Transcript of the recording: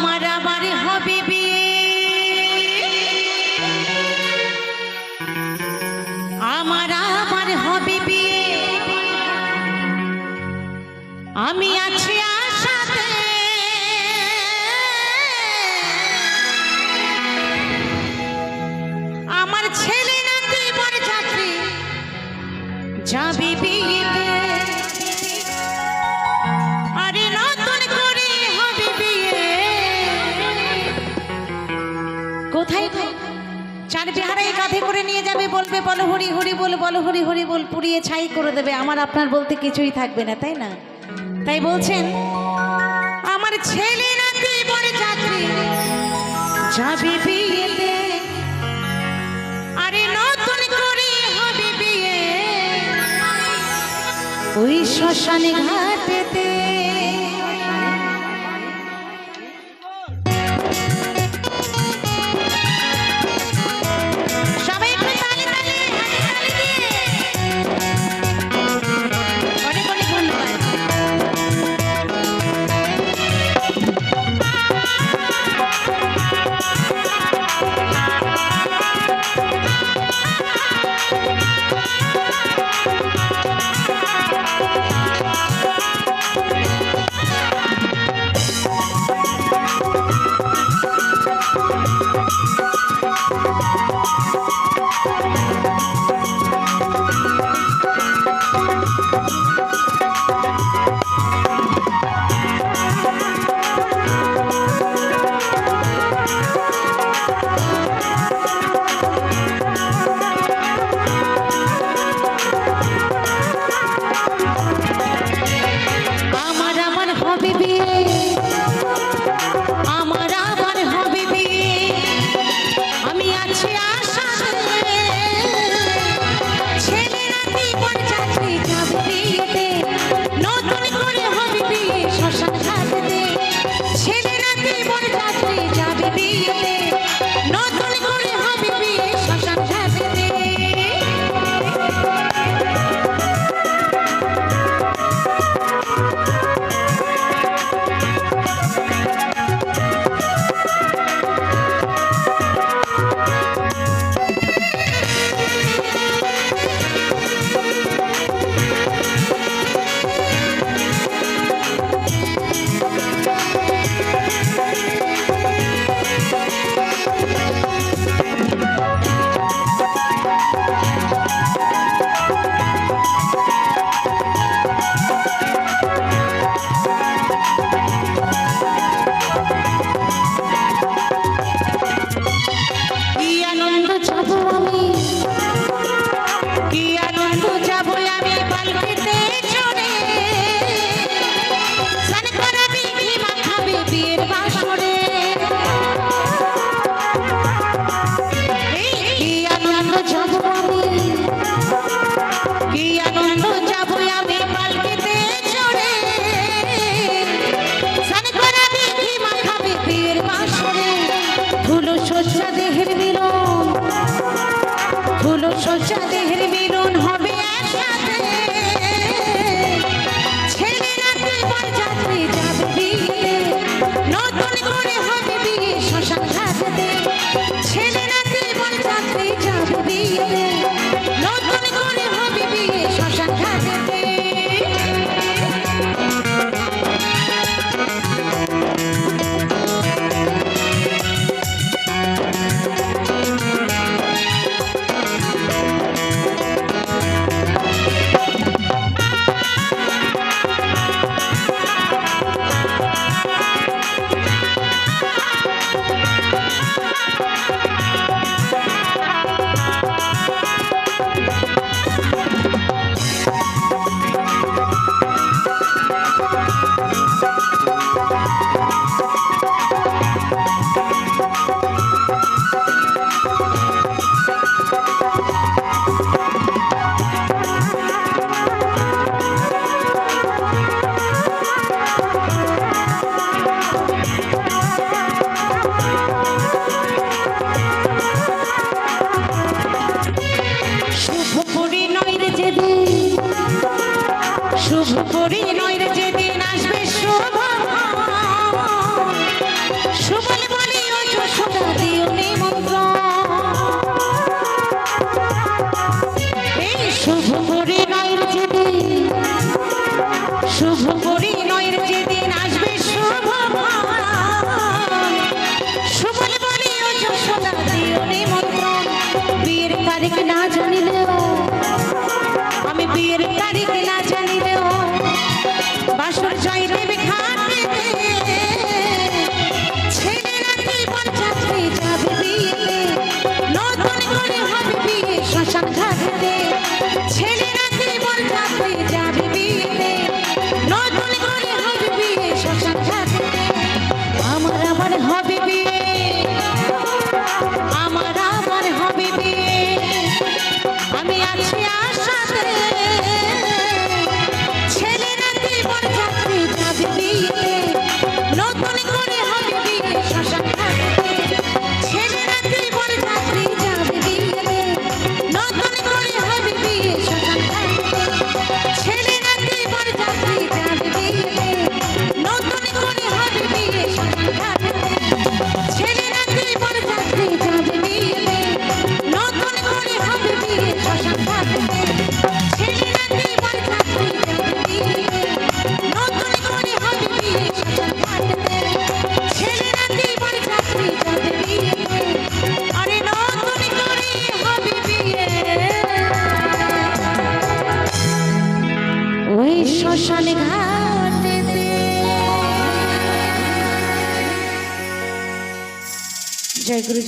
আমার আবার হবে আমার আবার হবে আমি আছি আমার ছেলে নাতি যাবি বিয়েতে? চার বিহারাই কাঁধে করে নিয়ে যাবে, বলবে, বলো, হরি হরি বল, বলো, হরি হরি বল, পুড়িয়ে ছাই করে দেবে। আমার আপনার বলতে কিছুই থাকবে না, তাই না? তাই বলছেন, আমার ছেলে আরে শ্মশানে ঘাটেতে শয্যা দেহের মিলন। শয্যা দেহের черный кролик. শ্মশান ঘাটেতে জয় গুরু